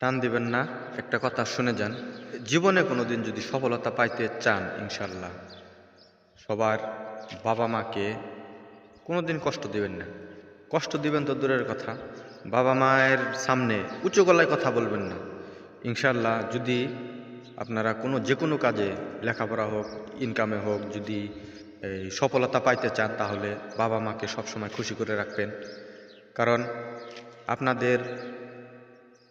টান দিবেন না, একটা কথা শুনে যান। জীবনে কোনো দিন যদি সফলতা পাইতে চান ইনশাল্লাহ সবার বাবা মাকে কোনো দিন কষ্ট দিবেন না। কষ্ট দিবেন তো দূরের কথা, বাবা মায়ের সামনে উঁচু গলায় কথা বলবেন না। ইনশাল্লাহ যদি আপনারা কোনো যে কোনো কাজে লেখাপড়া হোক ইনকামে হোক, যদি এই সফলতা পাইতে চান, তাহলে বাবা মাকে সবসময় খুশি করে রাখবেন। কারণ আপনাদের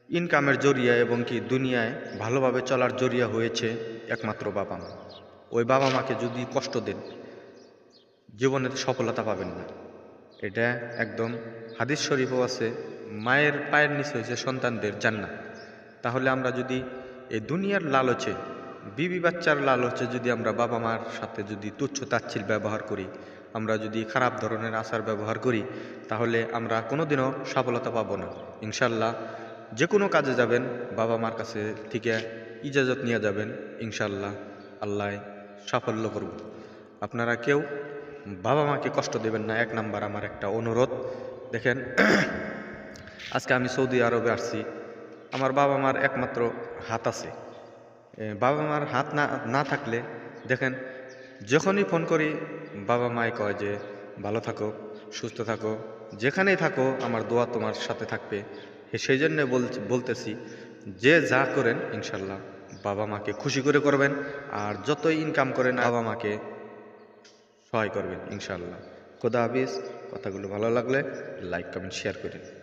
ইনকামের জরিয়া এবং কি দুনিয়ায় ভালোভাবে চলার জরিয়া হয়েছে একমাত্র বাবা মা। ওই বাবা মাকে যদি কষ্ট দেন, জীবনের সফলতা পাবেন না। এটা একদম হাদিস শরীফও আছে, মায়ের পায়ের নিচে হয়েছে সন্তানদের জান্নাত। তাহলে আমরা যদি এই দুনিয়ার লালচে, বিবি বাচ্চার লালচে যদি আমরা বাবা মার সাথে যদি তুচ্ছ তাচ্ছিল ব্যবহার করি, আমরা যদি খারাপ ধরনের আচার ব্যবহার করি, তাহলে আমরা কোনোদিনও সফলতা পাবো না। ইনশাল্লাহ যে কোনো কাজে যাবেন, বাবা মার কাছে থেকে ইজাজত নিয়ে যাবেন ইনশাল্লাহ আল্লাহ সাফল্য করব আপনারা কেউ বাবা মাকে কষ্ট দেবেন না, এক নাম্বার আমার একটা অনুরোধ। দেখেন, আজকে আমি সৌদি আরবে আসছি, আমার বাবা মার একমাত্র হাত আছে। বাবা মার হাত না না থাকলে, দেখেন, যখনই ফোন করি, বাবা মায় কয় যে, ভালো থাকো, সুস্থ থাকো, যেখানেই থাকো, আমার দোয়া তোমার সাথে থাকবে। সেই জন্যে বল- বলতেছি যে যা করেন ইনশাল্লাহ বাবা মাকে খুশি করে করবেন আর যতই ইনকাম করেন বাবা মাকে সহায় করবেন ইনশাল্লাহ। খোদা হাফিজ। কথাগুলো ভালো লাগলে লাইক কমেন্ট শেয়ার করেন